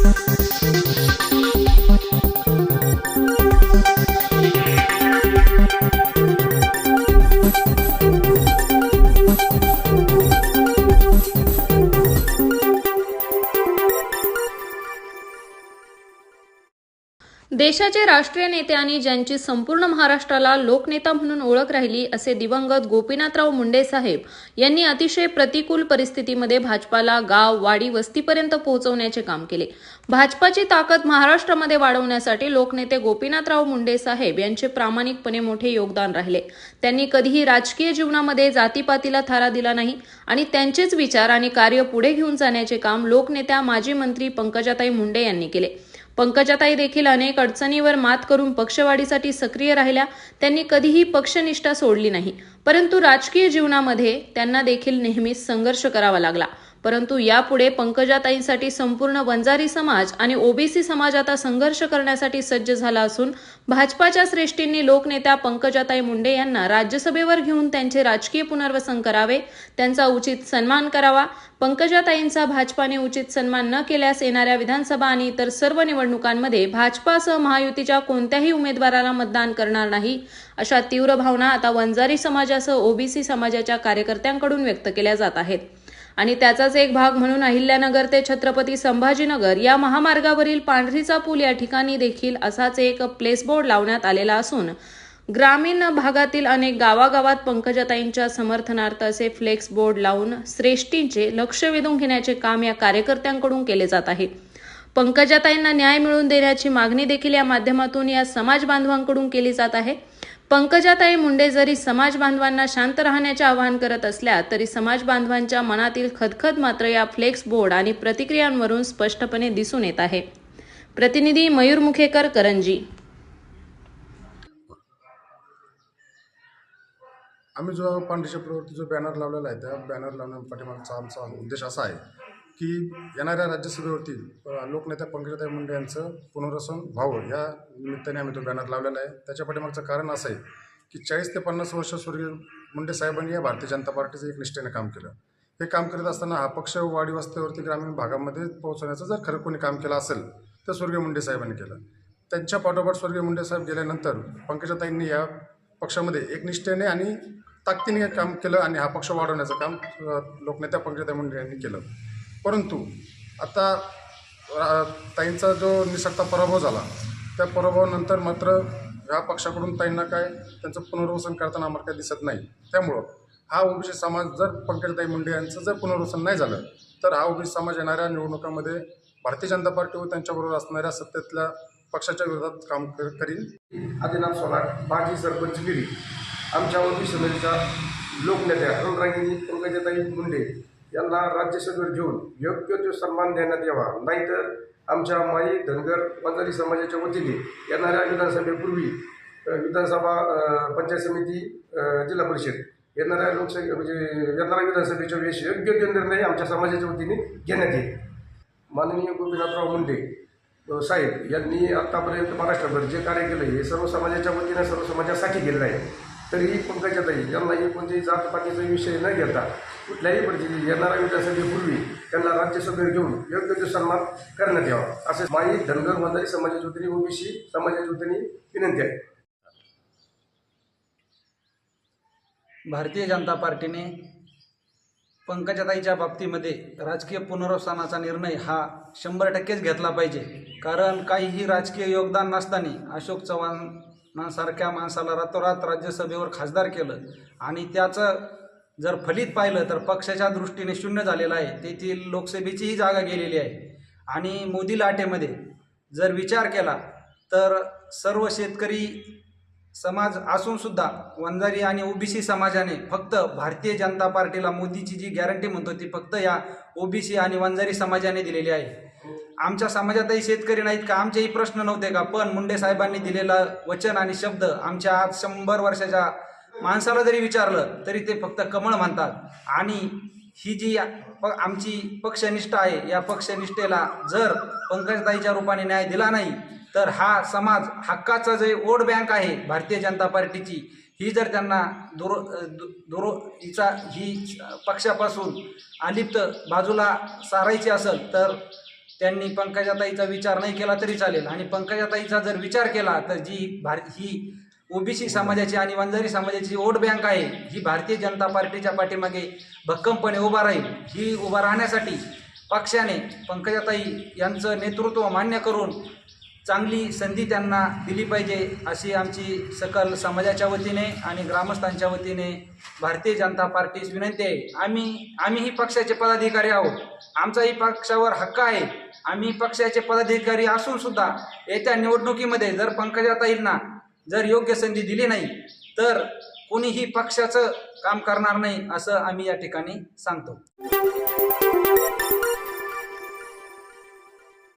Thank you. देशाचे राष्ट्रीय नेते आणि ज्यांची संपूर्ण महाराष्ट्राला लोकनेता म्हणून ओळख राहिली असे दिवंगत गोपीनाथराव मुंडे साहेब यांनी अतिशय प्रतिकूल परिस्थितीमध्ये भाजपाला गाव वाडी वस्तीपर्यंत पोहोचवण्याचे काम केले. भाजपाची ताकद महाराष्ट्रामध्ये वाढवण्यासाठी लोकनेते गोपीनाथराव मुंडे साहेब यांचे प्रामाणिकपणे मोठे योगदान राहिले. त्यांनी कधीही राजकीय जीवनामध्ये जातीपातीला थारा दिला नाही आणि त्यांचेच विचार आणि कार्य पुढे घेऊन जाण्याचे काम लोकनेत्या माजी मंत्री पंकजाताई मुंडे यांनी केले. पंकजाताई देखील अनेक अडचणीवर मात करून पक्षवाढीसाठी सक्रिय राहिल्या. त्यांनी कधीही पक्षनिष्ठा सोडली नाही. परंतु राजकीय जीवनामध्ये त्यांना देखील नेहमीच संघर्ष करावा लागला. परंतु यापुढे पंकजाताईंसाठी संपूर्ण वंजारी समाज आणि ओबीसी समाज आता संघर्ष करण्यासाठी सज्ज झाला असून भाजपाच्या श्रेष्ठींनी लोकनेत्या पंकजाताई मुंडे यांना राज्यसभेवर घेऊन त्यांचे राजकीय पुनर्वसन करावे त्यांचा उचित सन्मान करावा. पंकजाताईंचा भाजपाने उचित सन्मान न केल्यास येणाऱ्या विधानसभा आणि इतर सर्व निवडणुकांमध्ये भाजपासह महायुतीच्या कोणत्याही उमेदवाराला मतदान करणार नाही अशा तीव्र भावना आता वंजारी समाजासह ओबीसी समाजाच्या कार्यकर्त्यांकडून व्यक्त केल्या जात आहेत. आणि त्याचाच एक भाग म्हणून अहिल्यानगर ते छत्रपती संभाजीनगर या महामार्गावरील पांढरीचा पूल या ठिकाणी देखील असाच एक प्लेसबोर्ड लावण्यात आलेला असून ग्रामीण भागातील अनेक गावागावात पंकजाताईंच्या समर्थनार्थ असे फ्लेक्स बोर्ड लावून श्रेष्ठींचे लक्ष वेधून घेण्याचे काम या कार्यकर्त्यांकडून केले जात आहे. पंकजाताईंना न्याय मिळवून देण्याची मागणी देखील या माध्यमातून या समाज बांधवांकडून केली जात आहे. पंकजाताई मुंडे जरी समाज बांधवांना शांत राहण्याचे आवाहन करत असल्या तरी समाज बांधवांच्या मनातील खदखद मात्र या फ्लेक्स बोर्ड आणि प्रतिक्रियांवरून स्पष्टपणे दिसून येत आहे. प्रतिनिधी मयूर मुखेकर करंजी. आम्ही जो पांढरी जो बॅनर लावलेला आहे त्या बॅनर लावण्या पाठीमागचा आमचा उद्देश असा आहे की येणाऱ्या राज्यसभेवरती लोकनेता लोकनेत्या पंकजाताई मुंडे यांचं पुनर्वसन व्हावं या निमित्ताने आम्ही तो बॅनर लावलेला आहे. त्याच्या पाठीमागचं कारण असं आहे की चाळीस ते पन्नास वर्ष स्वर्गीय मुंडे साहेबांनी या भारतीय जनता पार्टीचं एक निष्ठेने काम केलं. हे काम करत असताना हा पक्ष वाडी वस्त्यावरती ग्रामीण भागामध्ये पोहोचवण्याचं जर खरं कोणी काम केलं असेल तर स्वर्गीय मुंडे साहेबांनी केलं. त्यांच्या पाठोपाठ स्वर्गीय मुंडे साहेब गेल्यानंतर पंकजाताईंनी या पक्षामध्ये एकनिष्ठेने आणि ताकदीने काम केलं आणि हा पक्ष वाढवण्याचं काम लोकनेत्या पंकजाताई मुंडे यांनी केलं. परंतु आता ताईंचा जो निसक्ता पराभव झाला त्या पराभवानंतर मात्र ह्या पक्षाकडून ताईंना काय त्यांचं पुनर्वसन करताना आम्हाला काही दिसत नाही. त्यामुळं हा ओबीसी समाज जर पंकजताई मुंडे यांचं जर पुनर्वसन नाही झालं तर हा ओबीसी समाज येणाऱ्या निवडणुकामध्ये भारतीय जनता पार्टी व त्यांच्याबरोबर असणाऱ्या सत्तेतल्या पक्षाच्या विरोधात काम करील. करीन आदिनाथ सोनार माजी सरपंच गिरी. आमच्या ओबीसी समाजाच्या लोकनेत्या अनुरागिनी पंकजाताई मुंडे यांना राज्यसभेवर घेऊन योग्य तो सन्मान देण्यात यावा. नाहीतर आमच्या माई धनगर पंजाबी समाजाच्या वतीने येणाऱ्या विधानसभेपूर्वी विधानसभा पंचायत समिती जिल्हा परिषद येणाऱ्या लोकसभे म्हणजे येणाऱ्या विधानसभेच्या वेळेस योग्य तो निर्णय आमच्या समाजाच्या वतीने घेण्यात येईल. माननीय गोपीनाथराव मुंडे साहेब यांनी आत्तापर्यंत महाराष्ट्रभर जे कार्य केलं हे सर्व समाजाच्या वतीनं सर्व समाजासाठी केलेलं आहे. तरीही पंकजाताई यांनाही कोणत्याही जातपातीचा विषय न घेता कुठल्याही परिस्थितीत येणाऱ्या पूर्वी त्यांना राज्यसभेवर घेऊन योग्य तो सन्मान करण्यात यावा. असे माई धनगर वंजारी समाजाच्या वतीने ओबीसी समाजाच्या वतीने विनंती आहे भारतीय जनता पार्टीने पंकजाताईच्या बाबतीमध्ये राजकीय पुनर्वसनाचा निर्णय हा शंभर टक्केच घेतला पाहिजे. कारण काहीही राजकीय योगदान नसताना अशोक चव्हाण सारख्या माणसाला रातोरात राज्यसभेवर खासदार केलं आणि त्याचं जर फलित पाहिलं तर पक्षाच्या दृष्टीने शून्य झालेलं आहे. तेथील लोकसभेचीही जागा गेलेली आहे. आणि मोदी लाटेमध्ये जर विचार केला तर सर्व शेतकरी समाज असूनसुद्धा वंजारी आणि ओबीसी समाजाने फक्त भारतीय जनता पार्टीला मोदीची जी गॅरंटी म्हणतो ती फक्त या ओबीसी आणि वंजारी समाजाने दिलेली आहे. आमच्या समाजातही शेतकरी नाहीत का? आमचेही प्रश्न नव्हते का? पण मुंडे साहेबांनी दिलेलं वचन आणि शब्द आमच्या आज शंभर वर्षाच्या माणसाला जरी विचारलं तरी ते फक्त कमळ म्हणतात. आणि ही जी प आमची पक्षनिष्ठा आहे या पक्षनिष्ठेला जर पंकजताईच्या रूपाने न्याय दिला नाही तर हा समाज हक्काचा जे वोट बँक आहे भारतीय जनता पार्टीची ही जर त्यांना दुरो दु- हिचा ही पक्षापासून अलिप्त बाजूला सारायची असेल तर त्यांनी पंकजाताईचा विचार नाही केला तरी चालेल. आणि पंकजाताईचा जर विचार केला तर जी भार ही ओबीसी समाजाची आणि वंजारी समाजाची वोट बँक आहे ही भारतीय जनता पार्टीच्या पाठीमागे भक्कमपणे उभा राहील. ही उभा राहण्यासाठी पक्षाने पंकजाताई यांचं नेतृत्व मान्य करून चांगली संधी त्यांना दिली पाहिजे अशी आमची सकल समाजाच्या वतीने आणि ग्रामस्थांच्या वतीने भारतीय जनता पार्टीस विनंती आहे. आम्ही आम्हीही पक्षाचे पदाधिकारी आहोत. आमचाही पक्षावर हक्क आहे. आम्ही पक्षाचे पदाधिकारी असून सुद्धा येत्या निवडणुकीमध्ये जर पंकजाताईंना जर योग्य संधी दिली नाही तर कोणीही पक्षाचं काम करणार नाही असं आम्ही या ठिकाणी सांगतो.